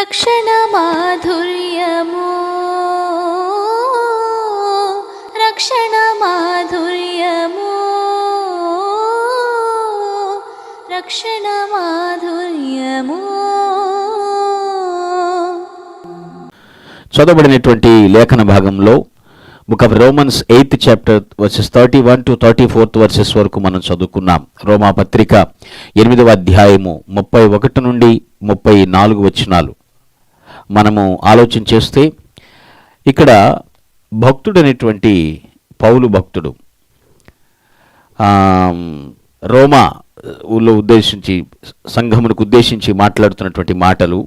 రక్షణ మాధుర్యము. రక్షణ మాధుర్యము. రక్షణ మాధుర్యము. చదవబడినటువంటి లేఖన భాగంలో book of Romans eighth chapter verses thirty one to thirty fourth verses వరకు మనం చదువుకున్నాం. రోమా పత్రిక ఎనిమిదవ అధ్యాయము ముప్పై ఒకటి నుండి ముప్పై నాలుగు వచ్చినాలు మనము ఆలోచన చేస్తే ఇక్కడ భక్తుడనేటువంటి పౌలు భక్తుడు రోమా ఊళ్ళో ఉద్దేశించి సంఘమునకు ఉద్దేశించి మాట్లాడుతున్నటువంటి మాటలు.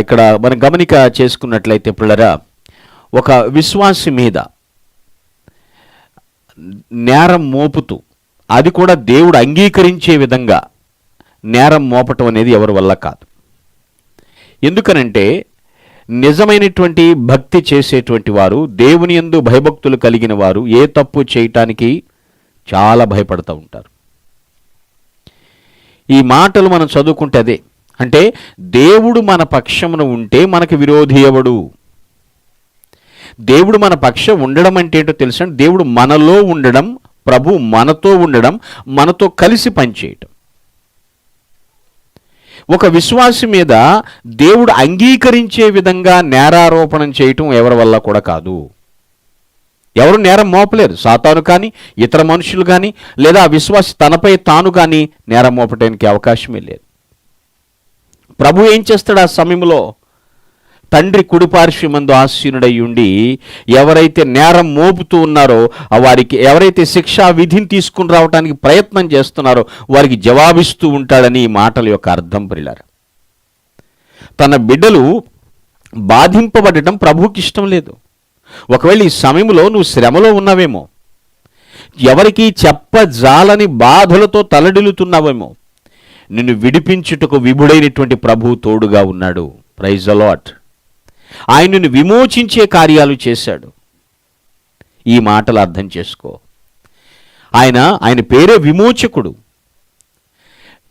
ఇక్కడ మనం గమనిక చేసుకున్నట్లయితే పిల్లరా ఒక విశ్వాసి మీద నేరం మోపుతూ అది కూడా దేవుడు అంగీకరించే విధంగా నేరం మోపటం అనేది ఎవరి వల్ల కాదు. ఎందుకనంటే నిజమైనటువంటి భక్తి చేసేటువంటి వారు దేవుని యందు భయభక్తులు కలిగిన వారు ఏ తప్పు చేయటానికి చాలా భయపడుతూ ఉంటారు. ఈ మాటలు మనం చదువుకుంటే అదే. అంటే దేవుడు మన పక్షమున ఉంటే మనకు విరోధి ఎవడు? దేవుడు మన పక్షం ఉండడం అంటే ఏంటో తెలుసా? దేవుడు మనలో ఉండడం ప్రభు మనతో ఉండడం మనతో కలిసి పనిచేయటం. ఒక విశ్వాసి మీద దేవుడు అంగీకరించే విధంగా నేరారోపణం చేయటం ఎవరి వల్ల కూడా కాదు. ఎవరు నేరం మోపలేరు. సాతాను కానీ ఇతర మనుషులు కానీ లేదా విశ్వాసి తనపై తాను కానీ నేరం మోపడానికి అవకాశమే లేదు. ప్రభు ఏం చేస్తాడు ఆ సమయంలో? తండ్రి కుడిపార్శ్వమందు ఆసీనుడై ఉండి ఎవరైతే నేరం మోపుతూ ఉన్నారో వారికి ఎవరైతే శిక్షా విధిని తీసుకుని రావడానికి ప్రయత్నం చేస్తున్నారో వారికి జవాబిస్తూ ఉంటాడని ఈ మాటల యొక్క అర్థం ప్రిలారు. తన బిడ్డలు బాధింపబడటం ప్రభుకి ఇష్టం లేదు. ఒకవేళ ఈ సమయంలో నువ్వు శ్రమలో ఉన్నావేమో ఎవరికి చెప్పజాలని బాధలతో తలడిల్లుతున్నావేమో నిన్ను విడిపించుటకు విభుడైనటువంటి ప్రభువు తోడుగా ఉన్నాడు. ప్రైజ్ అలాట్ ఆయనను విమోచించే కార్యాలు చేశాడు. ఈ మాటలు అర్థం చేసుకో. ఆయన ఆయన పేరే విమోచకుడు.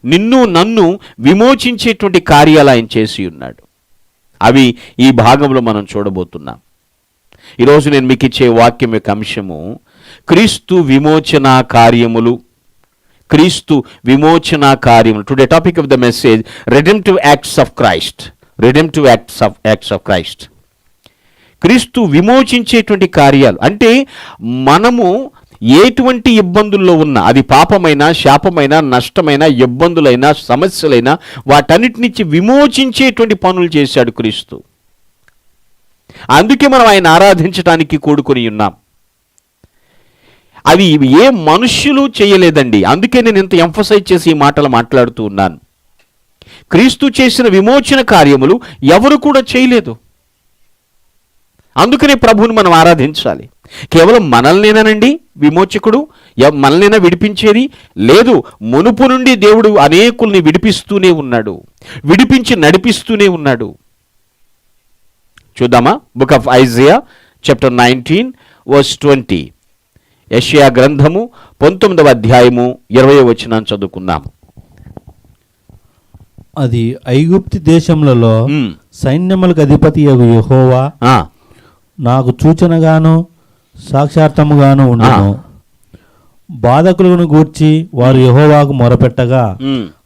నిన్ను నన్ను విమోచించేటువంటి కార్యాలు ఆయన చేసి ఉన్నాడు. అవి ఈ భాగంలో మనం చూడబోతున్నాం. ఈరోజు నేను మీకు ఇచ్చే వాక్యం యొక్క అంశము క్రీస్తు విమోచన కార్యములు. క్రీస్తు విమోచన కార్యములు. Today topic of the message redemptive acts of Christ redemptive acts of acts of Christ క్రీస్తు విమోచించేటువంటి కార్యాలు అంటే మనము ఎటువంటి ఇబ్బందుల్లో ఉన్నా అది పాపమైన శాపమైన నష్టమైన ఇబ్బందులైన సమస్యలైనా వాటన్నిటి నుంచి విమోచించేటువంటి పనులు చేశాడు క్రీస్తు. అందుకే మనం ఆయన ఆరాధించడానికి కూడుకొని ఉన్నాం. అవి ఏ మనుష్యులు చేయలేదండి. అందుకే నేను ఇంత ఎంఫసైజ్ చేసి ఈ మాటలు మాట్లాడుతూ ఉన్నాను. క్రీస్తు చేసిన విమోచన కార్యములు ఎవరు కూడా చేయలేదు. అందుకనే ప్రభువుని మనం ఆరాధించాలి. కేవలం మనల్నేనండి విమోచకుడు మనల్నైనా విడిపించేది లేదు. మునుపు నుండి దేవుడు అనేకుల్ని విడిపిస్తూనే ఉన్నాడు. విడిపించి నడిపిస్తూనే ఉన్నాడు. చూద్దామా? Book of Isaiah chapter nineteen verse twenty. యషియా గ్రంథము పంతొమ్మిదవ అధ్యాయము ఇరవై వచనాన్ని చదువుకుందాం అది ఐగుప్తి దేశములలో. సైన్యములకు అధిపతి యెహోవా నాకు సూచనగాను సాక్షార్థముగాను ఉండను. బాధకులను గూర్చి వారు యెహోవాకు మొరపెట్టగా.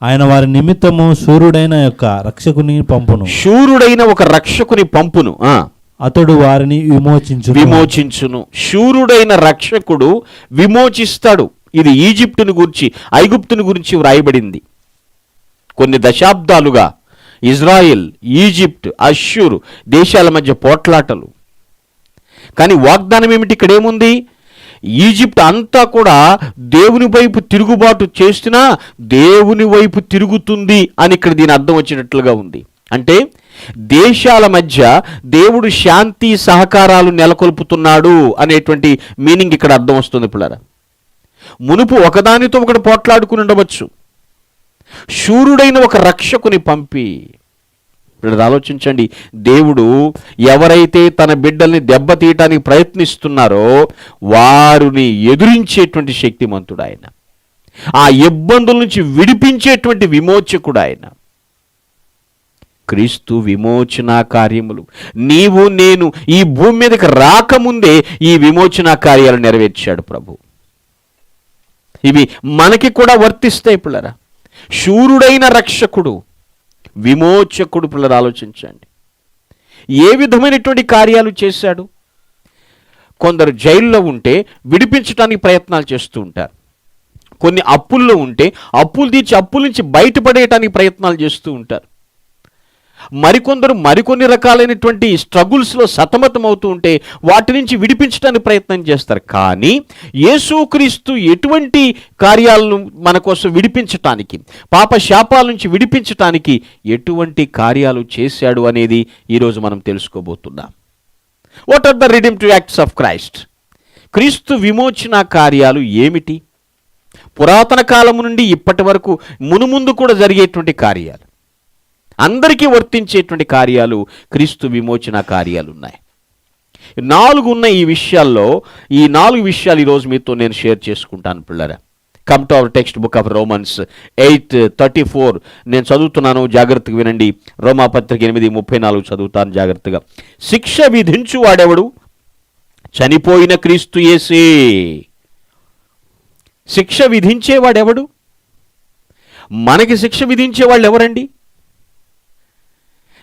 ఆయన వారి నిమిత్తము సూర్యుడైన యొక్క రక్షకుని పంపును. శూరుడైన ఒక రక్షకుని పంపును. అతడు వారిని విమోచించు విమోచించును. శూరుడైన రక్షకుడు విమోచిస్తాడు. ఇది ఈజిప్టుని గురించి ఐగుప్తుని గురించి వ్రాయబడింది. కొన్ని దశాబ్దాలుగా ఇజ్రాయిల్ ఈజిప్ట్ అష్యూర్ దేశాల మధ్య పోట్లాటలు. కానీ వాగ్దానం ఏమిటి ఇక్కడ ఏముంది? ఈజిప్ట్ అంతా కూడా దేవుని వైపు తిరుగుబాటు చేసినా దేవుని వైపు తిరుగుతుంది అని ఇక్కడ దీని అర్థం వచ్చినట్లుగా ఉంది. అంటే దేశాల మధ్య దేవుడు శాంతి సహకారాలు నెలకొల్పుతున్నాడు అనేటువంటి మీనింగ్ ఇక్కడ అర్థం వస్తుంది పిల్లరా. మునుపు ఒకదానితో ఒకటి పోట్లాడుకుని ఉండవచ్చు. శూరుడైన ఒక రక్షకుని పంపి. ఇప్పుడు ఆలోచించండి. దేవుడు ఎవరైతే తన బిడ్డల్ని దెబ్బతీయటానికి ప్రయత్నిస్తున్నారో వారిని ఎదురించేటువంటి శక్తిమంతుడు ఆయన. ఆ ఇబ్బందుల నుంచి విడిపించేటువంటి విమోచకుడు ఆయన. క్రీస్తు విమోచన కార్యములు. నీవు నేను ఈ భూమి మీదకి రాకముందే ఈ విమోచన కార్యాలు నెరవేర్చాడు ప్రభు. ఇవి మనకి కూడా వర్తిస్తాయి పిల్లరా. శూరుడైన రక్షకుడు విమోచకుడు పిల్లలు ఆలోచించండి. ఏ విధమైనటువంటి కార్యాలు చేశాడు? కొందరు జైల్లో ఉంటే విడిపించడానికి ప్రయత్నాలు చేస్తూ ఉంటారు. కొన్ని అప్పుల్లో ఉంటే అప్పులు తీర్చి అప్పుల నుంచి బయటపడేయటానికి ప్రయత్నాలు చేస్తూ ఉంటారు. మరికొందరు మరికొన్ని రకాలైనటువంటి స్ట్రగుల్స్లో సతమతం అవుతూ ఉంటే వాటి నుంచి విడిపించడానికి ప్రయత్నం చేస్తారు. కానీ యేసుక్రీస్తు ఎటువంటి కార్యాలను మన కోసం విడిపించటానికి పాప శాపాల నుంచి విడిపించటానికి ఎటువంటి కార్యాలు చేశాడు అనేది ఈరోజు మనం తెలుసుకోబోతున్నాం. What are the redemptive acts of Christ క్రీస్తు విమోచన కార్యాలు ఏమిటి? పురాతన కాలము నుండి ఇప్పటి వరకు మునుముందు కూడా జరిగేటువంటి కార్యాలు. అందరికీ వర్తించేటువంటి కార్యాలు క్రీస్తు విమోచన కార్యాలు ఉన్నాయి నాలుగు ఉన్న ఈ విషయాల్లో. ఈ నాలుగు విషయాలు ఈరోజు మీతో నేను షేర్ చేసుకుంటాను పిల్లరా. Come to our text book of Romans eight thirty four నేను చదువుతున్నాను జాగ్రత్తగా వినండి. రోమా పత్రిక ఎనిమిది ముప్పై నాలుగు చదువుతాను జాగ్రత్తగా. శిక్ష విధించు వాడెవడు చనిపోయిన క్రీస్తు ఏసే శిక్ష విధించేవాడెవడు? మనకి శిక్ష విధించేవాళ్ళు ఎవరండి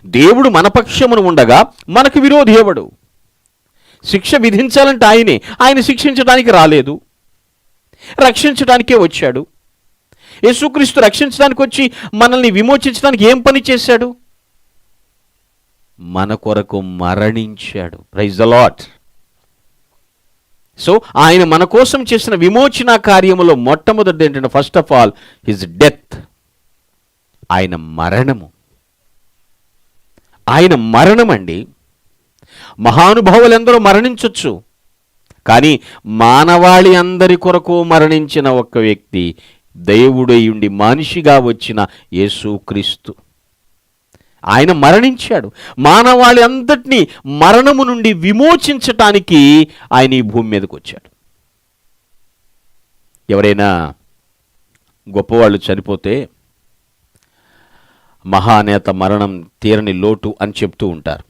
దేవుడు మన పక్షమును ఉండగా మనకు విరోధి ఎవడు? శిక్ష విధించాలంటే ఆయనే. ఆయన శిక్షించడానికి రాలేదు. రక్షించడానికే వచ్చాడు. యేసుక్రీస్తు రక్షించడానికి వచ్చి మనల్ని విమోచించడానికి ఏం పని చేశాడు? మన కొరకు మరణించాడు. ప్రైజ్ అలాట్ లాట్ సో ఆయన మన కోసం చేసిన విమోచన కార్యములో మొట్టమొదటి ఏంటంటే first of all his death ఆయన మరణము. ఆయన మరణం అండి మహానుభావులందరూ మరణించవచ్చు కానీ మానవాళి అందరి కొరకు మరణించిన ఒక్క వ్యక్తి దేవుడయుండి మనిషిగా వచ్చిన యేసుక్రీస్తు. ఆయన మరణించాడు. మానవాళి అంతటినీ మరణము నుండి విమోచించటానికి ఆయన ఈ భూమి మీదకి వచ్చాడు ఎవరైనా గొప్పవాళ్ళు చనిపోతే మహానేత మరణం తీరని లోటు అని చెప్తూ ఉంటారు.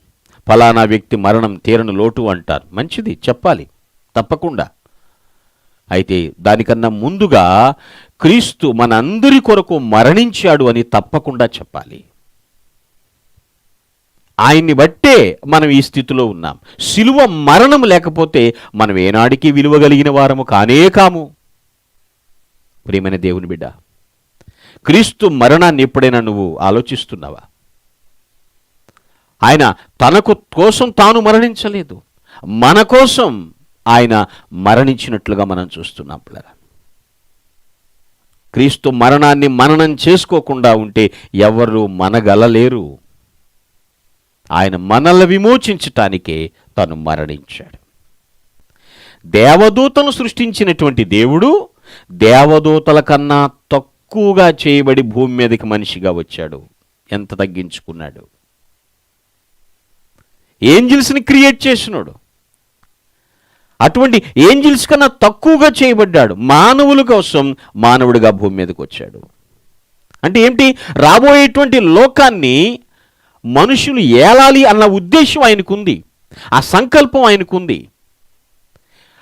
ఫలానా వ్యక్తి మరణం తీరని లోటు అంటారు. మంచిది చెప్పాలి. తప్పకుండా. అయితే దానికన్నా ముందుగా క్రీస్తు మనందరి కొరకు మరణించాడు అని తప్పకుండా చెప్పాలి. ఆయన్ని బట్టే మనం ఈ స్థితిలో ఉన్నాం. సిలువ మరణం లేకపోతే మనం ఏనాడికి విలువ కలిగిన వారము కానే కాము. ప్రియమైన దేవుని బిడ్డ క్రీస్తు మరణాన్ని ఎప్పుడైనా నువ్వు ఆలోచిస్తున్నావా? ఆయన తనకు కోసం తాను మరణించలేదు. మన కోసం ఆయన మరణించినట్లుగా మనం చూస్తున్నాం పిల్లరా. క్రీస్తు మరణాన్ని మననం చేసుకోకుండా ఉంటే ఎవరు మనగలలేరు. ఆయన మనల్ని విమోచించటానికే తను మరణించాడు. దేవదూతను సృష్టించినటువంటి దేవుడు దేవదూతల కన్నా తక్కువ తక్కువగా చేయబడి భూమి మీదకి మనిషిగా వచ్చాడు. ఎంత తగ్గించుకున్నాడు? ఏంజిల్స్ని క్రియేట్ చేసినాడు. అటువంటి ఏంజిల్స్ కన్నా తక్కువగా చేయబడ్డాడు. మానవుల కోసం మానవుడిగా భూమి మీదకి వచ్చాడు. అంటే ఏంటి రాబోయేటువంటి లోకాన్ని మనుషులు ఏలాలి అన్న ఉద్దేశం ఆయనకుంది. ఆ సంకల్పం ఆయనకుంది.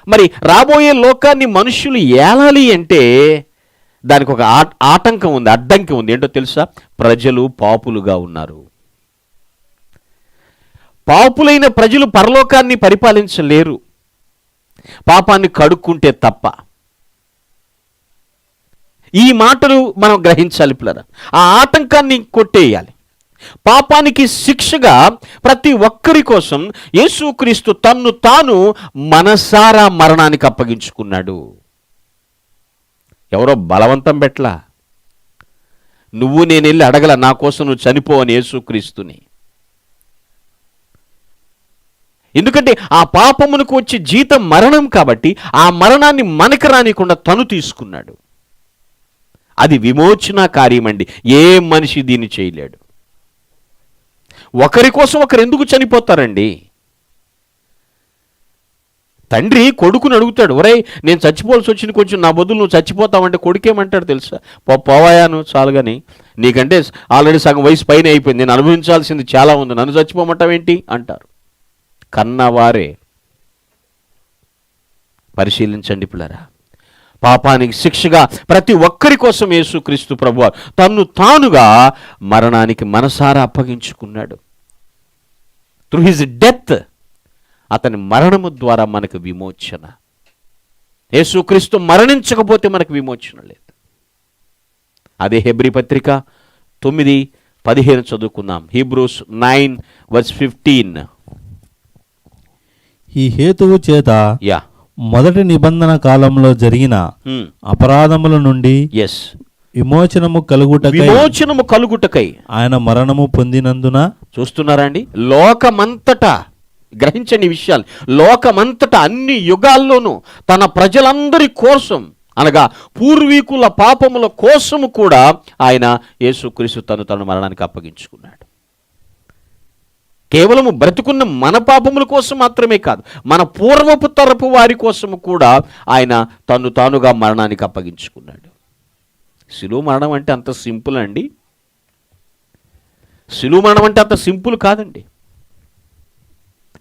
మరి రాబోయే లోకాన్ని మనుషులు ఏలాలి అంటే దానికి ఒక ఆటంకం ఉంది అడ్డంకి ఉంది. ఏంటో తెలుసా? ప్రజలు పాపులుగా ఉన్నారు. పాపులైన ప్రజలు పరలోకాన్ని పరిపాలించలేరు. పాపాన్ని కడుక్కుంటే తప్ప. ఈ మాటలు మనం గ్రహించాలి పిల్లరా. ఆ ఆటంకాన్ని కొట్టేయాలి. పాపానికి శిక్షగా ప్రతి ఒక్కరి కోసం యేసుక్రీస్తు తన్ను తాను మనసారా మరణానికి అప్పగించుకున్నాడు. ఎవరో బలవంతం పెట్లా నువ్వు నేను వెళ్ళి అడగల నా కోసం నువ్వు చనిపో అని యేసుక్రీస్తుని. ఎందుకంటే ఆ పాపమునకు వచ్చే జీతం మరణం కాబట్టి ఆ మరణాన్ని మనకు రానికుండా తను తీసుకున్నాడు. అది విమోచన కార్యమండి. ఏ మనిషి దీన్ని చేయలేడు. ఒకరి కోసం ఒకరు ఎందుకు చనిపోతారండి? తండ్రి కొడుకుని అడుగుతాడు ఒరేయ్ నేను చచ్చిపోవాల్సి వచ్చింది కొంచెం నా బదులు నువ్వు చచ్చిపోతావంటే కొడుకేమంటాడు తెలుసా? పో పోవాయాను చాలు కానీ నీకంటే ఆల్రెడీ సగం వయసు పైన అయిపోయింది నేను అనుభవించాల్సింది చాలా ఉంది నన్ను చచ్చిపోమంటావేంటి? అంటారు. కన్నవారే పరిశీలించండి పిల్లరా. పాపానికి శిక్షగా ప్రతి ఒక్కరి కోసం యేసుక్రీస్తు ప్రభు తన్ను తానుగా మరణానికి మనసారా అప్పగించుకున్నాడు. త్రూ హిజ్ డెత్ అతని మరణము ద్వారా మనకు విమోచన. యేసుక్రీస్తు మరణించకపోతే మనకు విమోచన లేదు. అదే హెబ్రి పత్రిక తొమ్మిది పదిహేను చదువుకుందాం. Hebrews nine verse fifteen. ఈ హేతువు చేత యా. మొదటి నిబంధన కాలంలో జరిగిన అపరాధముల నుండి ఎస్ విమోచనము కలుగుటకై విమోచనము కలుగుటకై. ఆయన మరణము పొందినందున చూస్తున్నారా అండి? లోకమంతటా గ్రహించండి విషయాలు. లోకమంతటా అన్ని యుగాల్లోనూ తన ప్రజలందరి కోసం అనగా పూర్వీకుల పాపముల కోసము కూడా ఆయన యేసుక్రీస్తు తను తన మరణానికి అప్పగించుకున్నాడు. కేవలము బ్రతుకున్న మన పాపముల కోసం మాత్రమే కాదు మన పూర్వపు తరపు వారి కోసము కూడా ఆయన తను తానుగా మరణానికి అప్పగించుకున్నాడు. శిలువ మరణం అంటే అంత సింపుల్ అండి. శిలువ మరణం అంటే అంత సింపుల్ కాదండి.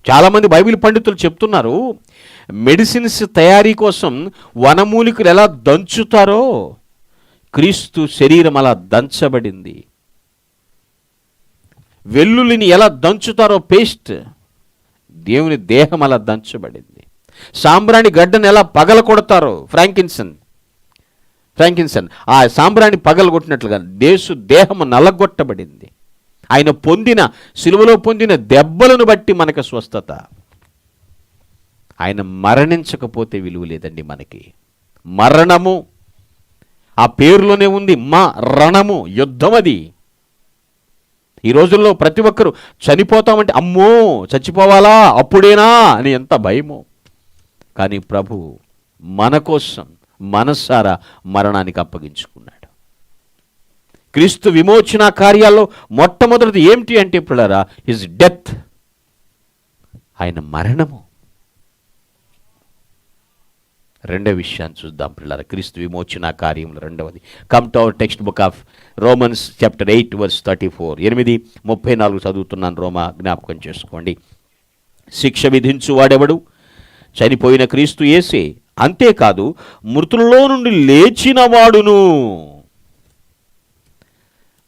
చాలామంది బైబిల్ పండితులు చెప్తున్నారు మెడిసిన్స్ తయారీ కోసం వనమూలికలు ఎలా దంచుతారో క్రీస్తు శరీరం అలా దంచబడింది. వెల్లుల్లిని ఎలా దంచుతారో పేస్ట్ దేవుని దేహం అలా దంచబడింది. సాంబ్రాణి గడ్డను ఎలా పగల కొడతారో ఫ్రాంకిన్సన్ ఫ్రాంకిన్సన్ ఆ సాంబ్రాణి పగలగొట్టినట్లుగా దేశు దేహము నలగొట్టబడింది. ఆయన పొందిన సిలువలో పొందిన దెబ్బలను బట్టి మనకు స్వస్థత. ఆయన మరణించకపోతే విలువ లేదండి మనకి. మరణము ఆ పేరులోనే ఉంది మా రణము యుద్ధం అది. ఈ రోజుల్లో ప్రతి ఒక్కరూ చనిపోతామంటే అమ్మో చచ్చిపోవాలా అప్పుడేనా అని ఎంత భయమో. కానీ ప్రభు మన కోసం మనస్సారా మరణానికి అప్పగించుకున్నాడు. క్రీస్తు విమోచన కార్యాల్లో మొట్టమొదటిది ఏమిటి అంటే పిల్లరా హిజ్ డెత్ ఆయన మరణము. రెండవ విషయాన్ని చూద్దాం పిల్లల క్రీస్తు విమోచన కార్యములు రెండవది. Come to our text book of Romans chapter eight verse thirty four ఎనిమిది ముప్పై నాలుగు చదువుతున్నాను రోమా జ్ఞాపకం చేసుకోండి. శిక్ష విధించు వాడెవడు? చనిపోయిన క్రీస్తు ఏసే అంతేకాదు మృతులలో నుండి లేచిన వాడును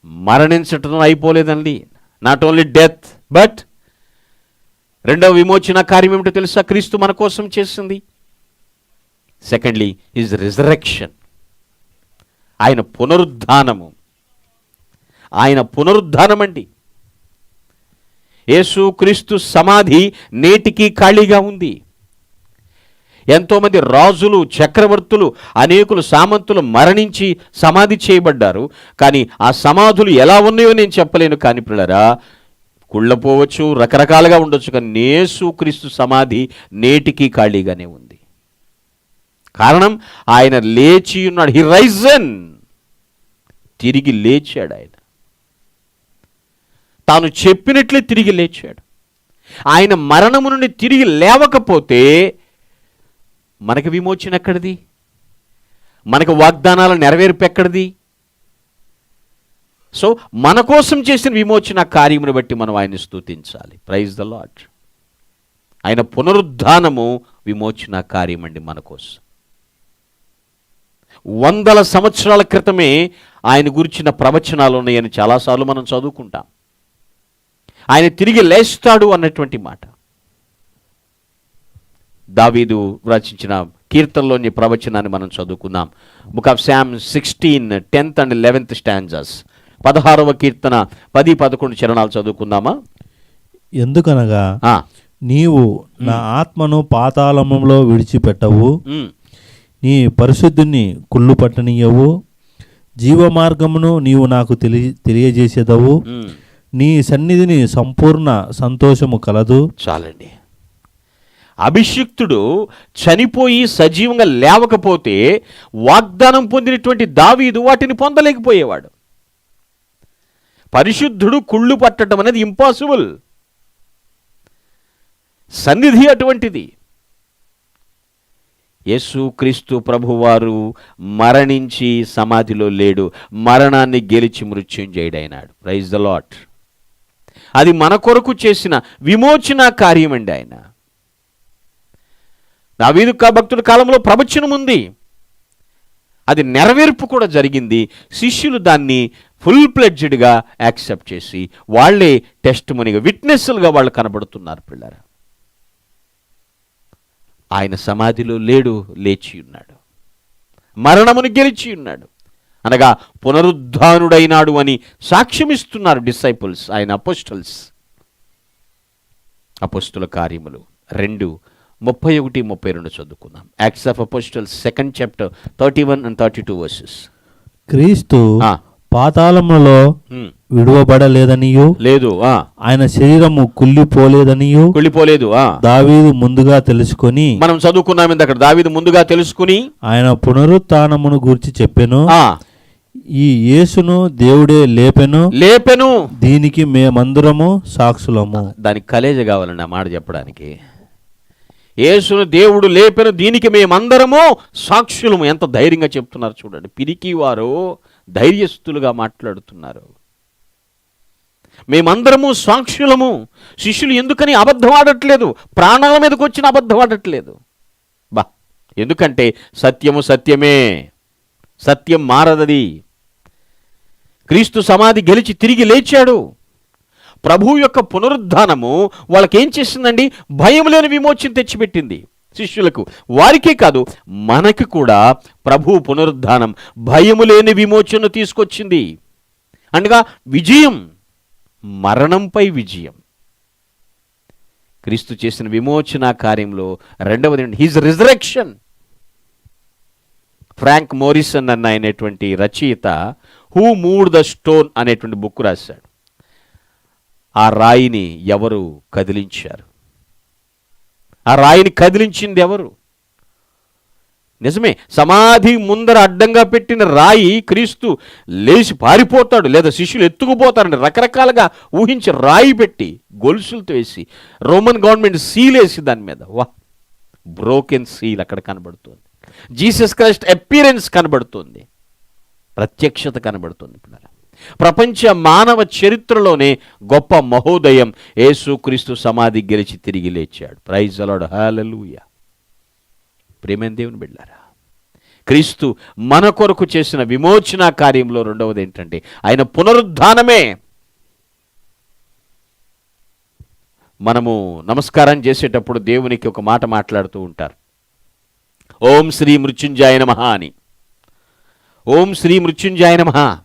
మరణించటం అయిపోలేదండి. నాట్ ఓన్లీ డెత్ బట్ రెండవ విమోచన కార్యం ఏమిటో తెలుసా? క్రీస్తు మన కోసం చేసింది. సెకండ్లీ ఈజ్ రిజరెక్షన్ ఆయన పునరుద్ధానము. ఆయన పునరుద్ధానం అండి యేసు క్రీస్తు సమాధి నేటికి ఖాళీగా ఉంది. ఎంతోమంది రాజులు చక్రవర్తులు అనేకులు సామంతులు మరణించి సమాధి చేయబడ్డారు. కానీ ఆ సమాధులు ఎలా ఉన్నాయో నేను చెప్పలేను. కానీ పిల్లరా కుళ్ళపోవచ్చు రకరకాలుగా ఉండొచ్చు కానీ నేసు క్రీస్తు సమాధి నేటికి ఖాళీగానే ఉంది. కారణం ఆయన లేచి ఉన్నాడు. హి రైజన్ తిరిగి లేచాడు ఆయన. తాను చెప్పినట్లే తిరిగి లేచాడు. ఆయన మరణము నుండి తిరిగి లేవకపోతే మనకి విమోచన ఎక్కడిది? మనకు వాగ్దానాల నెరవేర్పు ఎక్కడిది? సో మన కోసం చేసిన విమోచన కార్యమును బట్టి మనం ఆయన్ని స్థుతించాలి ప్రైజ్ ద లాడ్ ఆయన పునరుద్ధానము విమోచన కార్యం అండి మన కోసం. వందల సంవత్సరాల క్రితమే ఆయన గురించిన ప్రవచనాలు ఉన్నాయని చాలాసార్లు మనం చదువుకుంటాం. ఆయన తిరిగి లేస్తాడు అన్నటువంటి మాట. దావీదు రచించిన కీర్తనలోని ప్రవచనాన్ని మనం చదువుకుందాం. Book of Psalm sixteen tenth and eleventh stanzas. పదహారవ కీర్తన పది పదకొండు చరణాలు చదువుకుందామా? ఎందుకనగా నీవు నా ఆత్మను పాతాళములో విడిచిపెట్టవు. నీ పరిశుద్ధుని కుళ్ళు పట్టనీయవు జీవ మార్గమును నీవు నాకు తెలియ తెలియజేసేదవు. నీ సన్నిధిని సంపూర్ణ సంతోషము కలదు. చాలండి. అభిషిక్తుడు చనిపోయి సజీవంగా లేవకపోతే వాగ్దానం పొందినటువంటి దావీదు వాటిని పొందలేకపోయేవాడు. పరిశుద్ధుడు కుళ్ళు పట్టడం అనేది ఇంపాసిబుల్. సన్నిధి అటువంటిది. యేసు క్రీస్తు ప్రభువారు మరణించి సమాధిలో లేడు. మరణాన్ని గెలిచి మృత్యుంజయుడైనాడు. ప్రైజ్ ద లాట్ అది మన కొరకు చేసిన విమోచన కార్యం అండి ఆయన. నా కా- భక్తుడి కాలంలో ప్రవచనం ఉంది. అది నెరవేర్పు కూడా జరిగింది. శిష్యులు దాన్ని ఫుల్ ప్లెడ్జ్డ్గా యాక్సెప్ట్ చేసి వాళ్ళే టెస్ట్ మనీగా విట్నెస్లుగా వాళ్ళు కనబడుతున్నారు పిల్లరా. ఆయన సమాధిలో లేడు లేచి ఉన్నాడు. మరణమును గెలిచి ఉన్నాడు. అనగా పునరుద్ధానుడైనాడు అని సాక్ష్యమిస్తున్నారు డిసైపుల్స్ ఆయన అపోస్టల్స్. అపోస్తుల కార్యములు రెండు ముప్పై ఒకటి ముప్పై రెండు చదువుకుందాం. Acts of Apostles second chapter thirty one and thirty two verses క్రీస్తు. పాతాళములో విడువబడలేదనియు? లేదు ఆ. ఆయన శరీరము కుళ్ళిపోలేదనియు? కుళ్ళిపోలేదు ఆ. దావీదు ముందుగా తెలుసుకొని మనం చదువుకున్నాం అక్కడ దావీదు ముందుగా తెలుసుకుని ఆయన పునరుత్నమును గూర్చి చెప్పెను. ఆ. ఈ యేసును దేవుడే లేపెను. లేపెను. దీనికి మేమందరము సాక్షులము. దానికి కలేజ కావాలండి ఆ మాట చెప్పడానికి. యేసును దేవుడు లేపిన దీనికి మేమందరము సాక్షులము. ఎంత ధైర్యంగా చెప్తున్నారు చూడండి. పిరికి వారు ధైర్యస్తులుగా మాట్లాడుతున్నారు. మేమందరము సాక్షులము. శిష్యులు ఎందుకని అబద్ధం ఆడట్లేదు? ప్రాణాల మీదకి వచ్చిన అబద్ధం ఆడట్లేదు. బా ఎందుకంటే సత్యము సత్యమే. సత్యం మారదది. క్రీస్తు సమాధి గెలిచి తిరిగి లేచాడు. ప్రభు యొక్క పునరుద్ధానము వాళ్ళకేం చేసిందండి భయం లేని విమోచన తెచ్చిపెట్టింది శిష్యులకు. వారికే కాదు మనకి కూడా ప్రభు పునరుద్ధానం భయము లేని విమోచన తీసుకొచ్చింది. అనగా విజయం మరణంపై విజయం. క్రీస్తు చేసిన విమోచన కార్యంలో రెండవది హిజ్ రిజరెక్షన్ ఫ్రాంక్ మోరిసన్ అన్న అయినటువంటి రచయిత హూ మూడ్ ద స్టోన్ అనేటువంటి బుక్ రాశాడు. ఆ రాయిని ఎవరు కదిలించారు? ఆ రాయిని కదిలించింది ఎవరు? నిజమే సమాధి ముందర అడ్డంగా పెట్టిన రాయి క్రీస్తు లేచి పారిపోతాడు లేదా శిష్యులు ఎత్తుకుపోతారని రకరకాలుగా ఊహించి రాయి పెట్టి గొలుసులతో వేసి రోమన్ గవర్నమెంట్ సీల్ వేసి దాని మీద. వా బ్రోకెన్ సీల్ అక్కడ కనబడుతుంది. జీసస్ క్రైస్ట్ అపీరెన్స్ కనబడుతుంది. ప్రత్యక్షత కనబడుతుంది పిల్లల ప్రపంచ మానవ చరిత్రలోనే గొప్ప మహోదయం యేసుక్రీస్తు సమాధి గెలిచి తిరిగి లేచాడు. ప్రైజ్ అలాడు హాలూయ ప్రేమేం దేవుని బిడ్డారా క్రీస్తు మన కొరకు చేసిన విమోచన కార్యంలో రెండవది ఏంటంటే ఆయన పునరుద్ధానమే మనము నమస్కారం చేసేటప్పుడు దేవునికి ఒక మాట మాట్లాడుతూ ఉంటారు. ఓం శ్రీ మృత్యుంజాయ నమ అని. ఓం శ్రీ మృత్యుంజాయ నమ.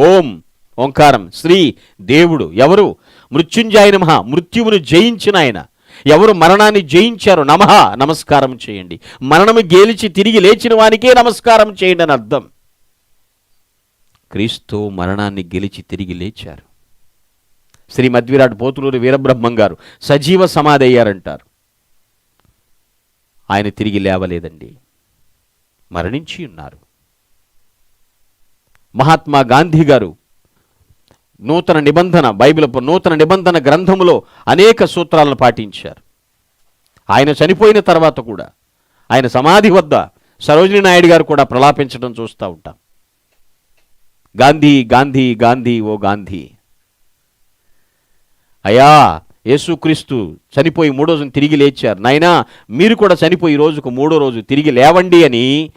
ఓం ఓంకారం. శ్రీ దేవుడు ఎవరు? మృత్యుంజాయ నమః. మృత్యువును జయించిన ఆయన. ఎవరు మరణాన్ని జయించారు? నమః. నమస్కారం చేయండి. మరణము గేలిచి తిరిగి లేచిన వానికే నమస్కారం చేయండి అని అర్థం. క్రీస్తు మరణాన్ని గెలిచి తిరిగి లేచారు. శ్రీ మధ్విరాట్ పోతులూరి వీరబ్రహ్మం గారు సజీవ సమాధి అయ్యారంటారు ఆయన తిరిగి లేవలేదండి. మరణించి ఉన్నారు. మహాత్మా గాంధీ గారు నూతన నిబంధన బైబిల్ నూతన నిబంధన గ్రంథములో అనేక సూత్రాలను పాటించారు. ఆయన చనిపోయిన తర్వాత కూడా ఆయన సమాధి వద్ద సరోజిని నాయుడు గారు కూడా ప్రలాపించడం చూస్తూ ఉంటాం. గాంధీ గాంధీ గాంధీ ఓ గాంధీ. అయ్యా యేసుక్రీస్తు చనిపోయి మూడో రోజున తిరిగి లేచారు. నాయనా మీరు కూడా చనిపోయి రోజుకు మూడో రోజు తిరిగి లేవండి అని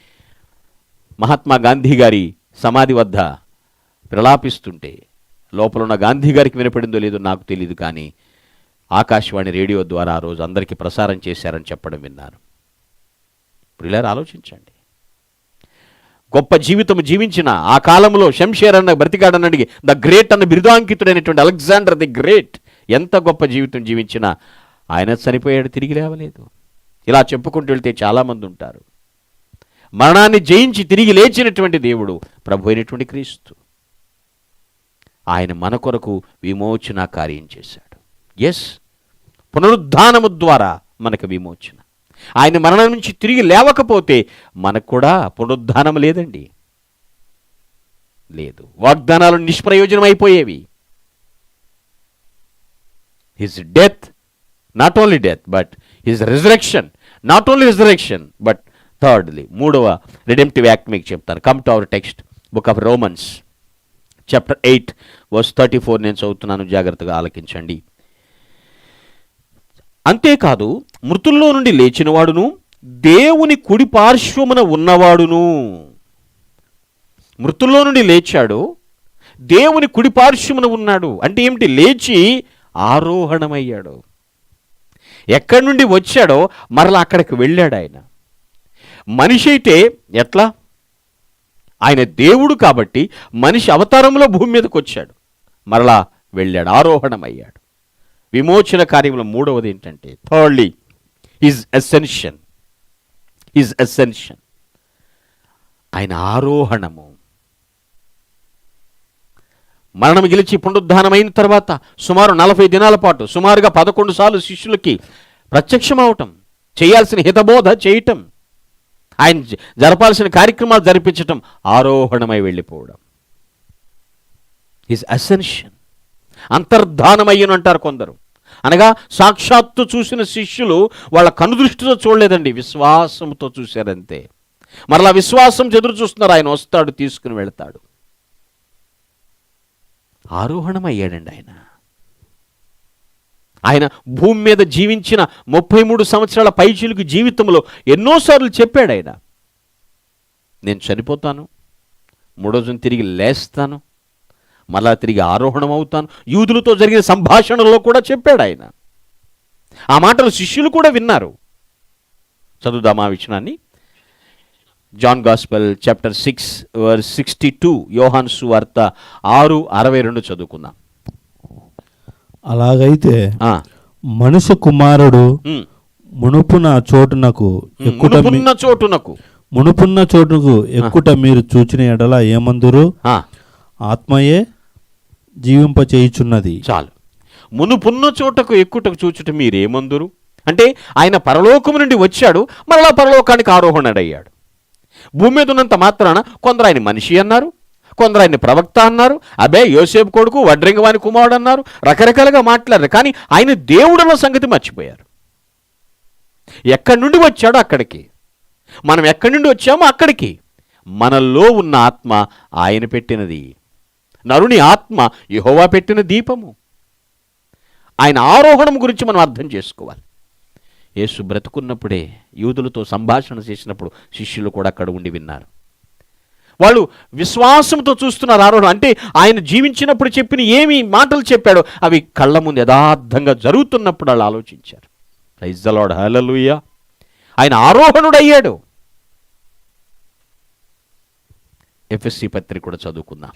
మహాత్మా గాంధీ గారి సమాధి వద్ద ప్రలాపిస్తుంటే లోపలున్న గాంధీ గారికి వినపడిందో లేదో నాకు తెలియదు కానీ ఆకాశవాణి రేడియో ద్వారా ఆ రోజు అందరికీ ప్రసారం చేశారని చెప్పడం విన్నాను ప్రియులారా ఆలోచించండి. గొప్ప జీవితం జీవించిన ఆ కాలంలో శంషేర్ అన్న బ్రతికాడన్నడిగి ద గ్రేట్ అన్న బిరుదాంకితుడైనటువంటి అలెగ్జాండర్ ది గ్రేట్ ఎంత గొప్ప జీవితం జీవించినా ఆయన చనిపోయాడు తిరిగి లేవలేదు. ఇలా చెప్పుకుంటూ వెళ్తే చాలామంది ఉంటారు. మరణాన్ని జయించి తిరిగి లేచినటువంటి దేవుడు ప్రభు అయినటువంటి క్రీస్తు. ఆయన మన కొరకు విమోచన కార్యం చేశాడు. ఎస్ పునరుద్ధానము ద్వారా మనకు విమోచన. ఆయన మరణం నుంచి తిరిగి లేవకపోతే మనకు కూడా పునరుద్ధానం లేదండి. లేదు. వాగ్దానాలు నిష్ప్రయోజనం అయిపోయేవి his death not only death but his resurrection not only resurrection but thirdly మూడవ రిడెంటివ్ యాక్ట్ మీకు చెప్తాను. Come to our text book of Romans chapter eight verse thirty four నేను చదువుతున్నాను జాగ్రత్తగా ఆలకించండి. అంతేకాదు మృతుల్లో నుండి లేచినవాడును దేవుని కుడి పార్శ్వమున ఉన్నవాడును. మృతుల్లో నుండి లేచాడు దేవుని కుడి పార్శ్వమున ఉన్నాడు. అంటే ఏమిటి? లేచి ఆరోహణమయ్యాడు. ఎక్కడి నుండి వచ్చాడో మరలా అక్కడికి వెళ్ళాడు ఆయన. మనిషి అయితే ఎట్లా? ఆయన దేవుడు కాబట్టి మనిషి అవతారంలో భూమి మీదకి వచ్చాడు. మరలా వెళ్ళాడు ఆరోహణమయ్యాడు. విమోచన కార్యంలో మూడవది ఏంటంటే thirdly is ascension is ascension ఆయన ఆరోహణము. మరణం గెలిచి పునరుద్ధానమైన తర్వాత సుమారు నలభై దినాల పాటు సుమారుగా పదకొండు సార్లు శిష్యులకి ప్రత్యక్షమవటం చేయాల్సిన హితబోధ చేయటం ఆయన జరపాల్సిన కార్యక్రమాలు జరిపించటం ఆరోహణమై వెళ్ళిపోవడం. ఈజ్ అసెన్షన్ అంతర్ధానమయ్యను అంటారు కొందరు. అనగా సాక్షాత్తు చూసిన శిష్యులు వాళ్ళ కనుదృష్టితో చూడలేదండి విశ్వాసంతో చూశారంతే. మరలా విశ్వాసం ఎదురు చూస్తున్నారు ఆయన వస్తాడు తీసుకుని వెళ్తాడు. ఆరోహణమయ్యాడండి ఆయన. ఆయన భూమి మీద జీవించిన ముప్పై మూడు సంవత్సరాల పైచీలకు జీవితంలో ఎన్నోసార్లు చెప్పాడు ఆయన నేను చనిపోతాను మూడో రోజున తిరిగి లేస్తాను మళ్ళా తిరిగి ఆరోహణం అవుతాను. యూదులతో జరిగిన సంభాషణలో కూడా చెప్పాడు ఆయన. ఆ మాటలు శిష్యులు కూడా విన్నారు. చదువుదాం ఆ విషయాన్ని? John gospel chapter six verse sixty two యోహాన్ సువార్త ఆరు అరవై రెండు చదువుకుందాం. అలాగైతే మనుష్య కుమారుడు. మునుపున చోటునకు ఎక్కుట చోటునకు. మునుపున్న చోటుకు ఎక్కుట మీరు చూచిన ఎడల ఏమందురు? ఆ, ఆత్మయే జీవింపచేయుచున్నది. చాలు. మునుపున్న చోటకు ఎక్కుటకు చూచుట మీరేమందురు? అంటే ఆయన పరలోకము నుండి వచ్చాడు మరలా పరలోకానికి ఆరోహణడయ్యాడు. భూమి మీద ఉన్నంత మాత్రాన కొందరు ఆయన మనిషి అన్నారు కొందరు ఆయన ప్రవక్త అన్నారు అబే యోసేపు కొడుకు వడ్రింగవాని కుమారుడు అన్నారు రకరకాలుగా మాట్లాడారు. కానీ ఆయన దేవుడన్న సంగతి మర్చిపోయారు. ఎక్కడి నుండి వచ్చాడో అక్కడికి? మనం ఎక్కడి నుండి వచ్చామో అక్కడికి? మనలో ఉన్న ఆత్మ ఆయన పెట్టినది. నరుని ఆత్మ యహోవా పెట్టిన దీపము. ఆయన ఆరోహణం గురించి మనం అర్థం చేసుకోవాలి. యేసు బ్రతుకున్నప్పుడే యూదులతో సంభాషణ చేసినప్పుడు శిష్యులు కూడా అక్కడ ఉండి విన్నారు. వాళ్ళు విశ్వాసంతో చూస్తున్నారు ఆరోహణం అంటే ఆయన జీవించినప్పుడు చెప్పిన ఏమి మాటలు చెప్పాడో అవి కళ్ళ ముందు యథార్థంగా జరుగుతున్నప్పుడు వాళ్ళు ఆలోచించారు. ప్రైజ్ ద ఆయన ఆరోహణుడయ్యాడు. ఎఫ్ఎస్సి పత్రిక కూడా చదువుకుందాం.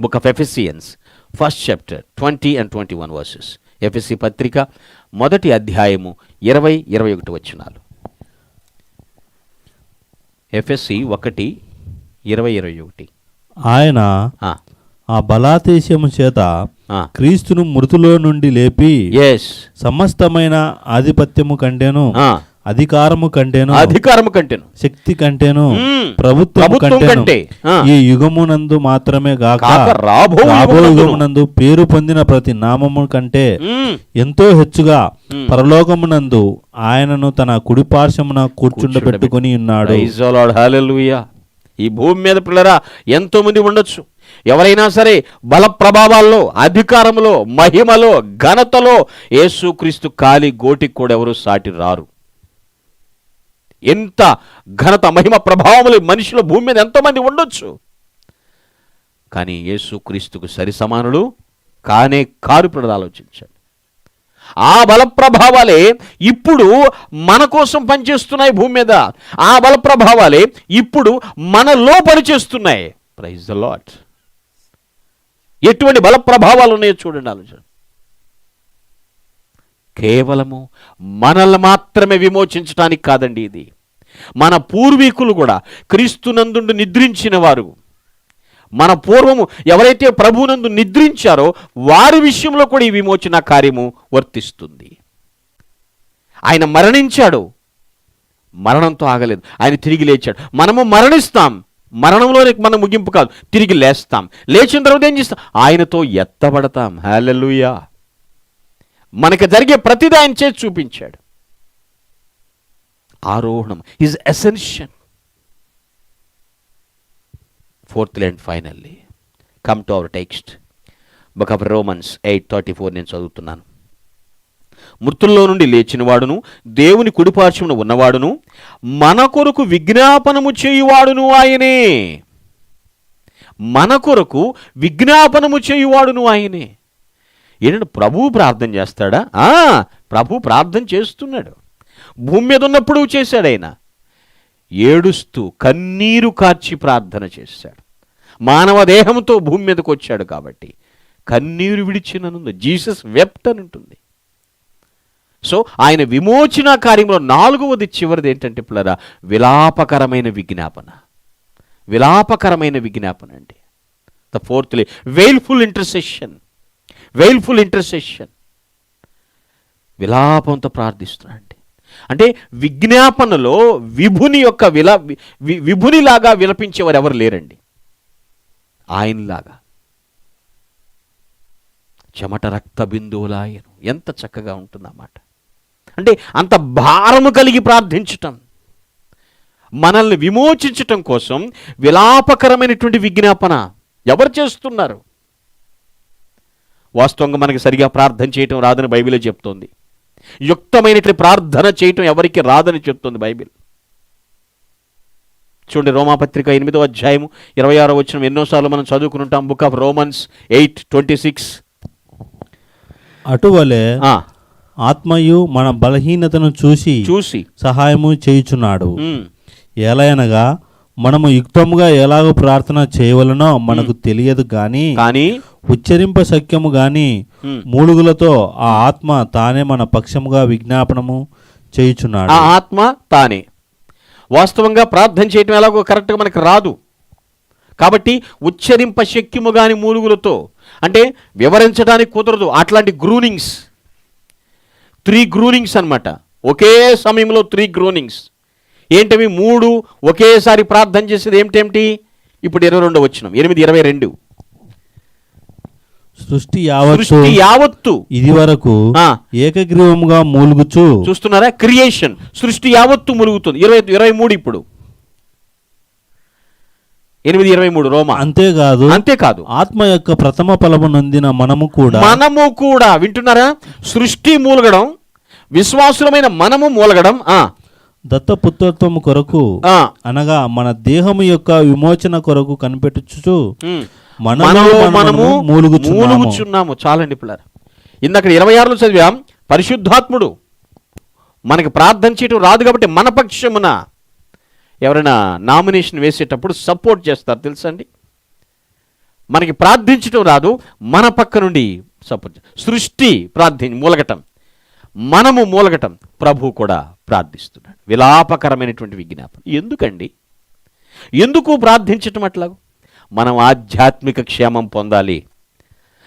Book of Ephesians first chapter twenty and twenty one verses FSC పత్రిక మొదటి అధ్యాయము ఇరవై ఇరవై ఒకటి వచ్చినాలు ఎఫ్ఎస్సి ఒకటి ఇరవై ఇరవై ఒకటి ఆయన ఆ, బలాతేశము చేత. క్రీస్తును మృతులో నుండి లేపి సమస్తమైన ఆధిపత్యము కంటేను అధికారము కంటేను అధికారము కంటెను శక్తి కంటేను మ్మ్. ప్రభుత్వం ప్రభుత్వం కంటేను కంటే. ఈ యుగమునందు మాత్రమే గాక రాబో. యుగమునందు పేరు పొందిన ప్రతి నామము కంటే. ఎంతో హెచ్చుగా పరలోకమునందు ఆయనను తన కుడి పార్శ్వమున కూర్చుండబెట్టుకుని ఉన్నాడు ఈ భూమి మీద పిల్లరా ఎంతోమంది ఉండొచ్చు. ఎవరైనా సరే బల ప్రభావాల్లో అధికారంలో మహిమలో ఘనతలో యేసుక్రీస్తు కాలి గోటికి కూడా ఎవరు సాటి రారు. ఎంత ఘనత మహిమ ప్రభావములు మనిషిలో భూమి మీద ఎంతోమంది ఉండొచ్చు. కానీ యేసుక్రీస్తుకు సరి సమానులు కానే కారు పిల్లలు ఆలోచించండి ఆ బలప్రభావాలే ఇప్పుడు మన కోసం పనిచేస్తున్నాయి భూమి మీద. ఆ బల ప్రభావాలే ఇప్పుడు మనలో పనిచేస్తున్నాయి ప్రైజ్ ద లాట్ ఎటువంటి బలప్రభావాలు ఉన్నాయో చూడండి ఆలోచన. కేవలము మనల్ని మాత్రమే విమోచించడానికి కాదండి ఇది. మన పూర్వీకులు కూడా క్రీస్తునందుండి నిద్రించిన వారు మన పూర్వము ఎవరైతే ప్రభువునందు నిద్రించారో వారి విషయంలో కూడా ఈ విమోచన కార్యము వర్తిస్తుంది. ఆయన మరణించాడు. మరణంతో ఆగలేదు. ఆయన తిరిగి లేచాడు. మనము మరణిస్తాం. మరణంలోనే మన ముగింపు కాదు. తిరిగి లేస్తాం. లేచిన తర్వాత ఏం చేస్తాం? ఆయనతో ఎత్తబడతాం. హల్లెలూయా. మనకి జరిగే ప్రతిదీ ఆయన చేసి చూపించాడు. ఆరోహణం. Is essential fourth and finally. Come to our text book of Romans eight thirty four నేను చదువుతున్నాను. మృతుల్లో నుండి లేచినవాడును దేవుని కుడిపార్శ్వమున ఉన్నవాడును మన కొరకు విజ్ఞాపనము చేయువాడును ఆయనే. మన కొరకు విజ్ఞాపనము చేయువాడును ఆయనే. ఏంటంటే ప్రభువు ప్రార్థన చేస్తాడా? ప్రభు ప్రార్థన చేస్తున్నాడు. భూమి మీద ఉన్నప్పుడు చేశాడు ఆయన. ఏడుస్తూ కన్నీరు కార్చి ప్రార్థన చేశాడు. మానవ దేహంతో భూమి మీదకు వచ్చాడు కాబట్టి కన్నీరు విడిచిననుంది. జీసస్ వెప్ట్ అని ఉంటుంది సో ఆయన విమోచన కార్యంలో నాలుగవది చివరిది ఏంటంటే పిల్లరా విలాపకరమైన విజ్ఞాపన. విలాపకరమైన విజ్ఞాపన అండి. The fourthly wailful intercession. Wailful intercession. విలాపంతో ప్రార్థిస్తున్నాడు. అంటే విజ్ఞాపనలో విభుని యొక్క విలా వి- విభునిలాగా విలపించేవారు ఎవరు లేరండి. ఆయనలాగా. చెమట రక్త బిందువులాయను ఎంత చక్కగా ఉంటుందన్నమాట. అంటే అంత భారము కలిగి ప్రార్థించటం. మనల్ని విమోచించటం కోసం విలాపకరమైనటువంటి విజ్ఞాపన ఎవరు చేస్తున్నారు? వాస్తవంగా మనకి సరిగా ప్రార్థన చేయటం రాదని బైబిలే చెప్తోంది. యుక్తమైనటువంటి ప్రార్థన చేయటం ఎవరికి రాదని చెప్తోంది బైబిల్. చూడండి రోమాపత్రిక ఎనిమిదో అధ్యాయము ఇరవై ఆరో వచ్చిన ఎన్నోసార్లు మనం చదువుకుని ఉంటాం. Book of Romans eight twenty six. అటువలే ఆత్మయు మన బలహీనతను చూసి చూసి సహాయము చేయుచున్నాడు. ఉమ్, ఎలయనగా మనము యుక్తముగా ఎలాగో ప్రార్థన చేయవలనో మనకు తెలియదు గాని కానీ ఉచ్చరింప శక్యము గాని మూలుగులతో ఆ ఆత్మ తానే మన పక్షముగా విజ్ఞాపనము చేయుచున్నాడు. ఆ ఆత్మ తానే. వాస్తవంగా ప్రార్థన చేయటం ఎలాగో కరెక్ట్గా మనకు రాదు. కాబట్టి ఉచ్చరింప శక్యము గాని మూలుగులతో అంటే వివరించడానికి కుదరదు. అట్లాంటి గ్రూనింగ్స్. త్రీ గ్రూనింగ్స్ అన్నమాట. ఒకే సమయంలో త్రీ గ్రూనింగ్స్. ఏంటవి? మూడు ఒకేసారి ప్రార్థన చేసేది ఏమిటేమిటి? ఇప్పుడు ఇరవై రెండు వచ్చినాం ఎనిమిది ఇరవై రెండు. సృష్టి యావత్తు సృష్టి యావత్తు. ఇది వరకు ఆ. ఏకగ్రీవముగా మూలుగుచు. చూస్తున్నారా? క్రియేషన్. సృష్టి యావత్తు ములుగుతుంది. ఇరవై ఇరవై మూడు ఇప్పుడు. ఎనిమిది ఇరవై మూడు రోమా. అంతేకాదు అంతేకాదు. ఆత్మ యొక్క ప్రథమ ఫలము నొందిన మనము కూడా మనము కూడా. వింటున్నారా? సృష్టి మూలగడం విశ్వాసులమైన మనము మూలగడం ఆ దత్తపుత్రత్వము కొరకు అనగా మన దేహము యొక్క విమోచన కొరకు కనిపెట్టుచు మనము మనము. మూలుగుచున్నాము. చాలండి పిల్లలు. ఇందాక ఇరవై ఆరులో చదివాం పరిశుద్ధాత్ముడు మనకి ప్రార్థన చేయటం రాదు కాబట్టి మన పక్షమున ఎవరైనా నామినేషన్ వేసేటప్పుడు సపోర్ట్ చేస్తారు తెలుసండి? మనకి ప్రార్థించటం రాదు మన పక్క నుండి సపోర్ట్ సృష్టి ప్రార్థి మూలగటం మనము మూలగటం ప్రభు కూడా ప్రార్థిస్తున్నాడు. విలాపకరమైనటువంటి విజ్ఞాపన. ఎందుకండి? ఎందుకు ప్రార్థించటం అట్లాగూ? మనం ఆధ్యాత్మిక క్షేమం పొందాలి.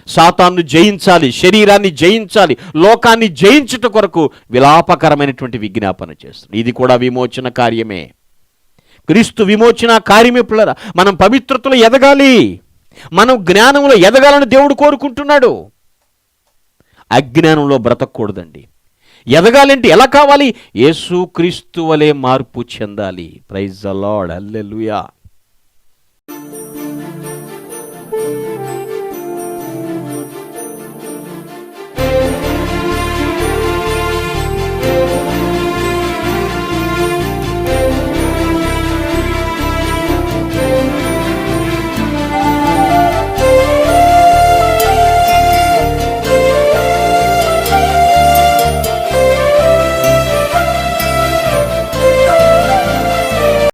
సాతాన్ని జయించాలి శరీరాన్ని జయించాలి లోకాన్ని జయించుట కొరకు విలాపకరమైనటువంటి విజ్ఞాపన చేస్తుంది ఇది కూడా విమోచన కార్యమే. క్రీస్తు విమోచన కార్యమే పిల్లరా. మనం పవిత్రతలో ఎదగాలి. మనం జ్ఞానంలో ఎదగాలని దేవుడు కోరుకుంటున్నాడు. అజ్ఞానంలో బ్రతకూడదండి. ఎదగాలంటే ఎలా కావాలి? యేసు క్రీస్తు వలె మార్పు చెందాలి. Praise lord. అల్లెలుయా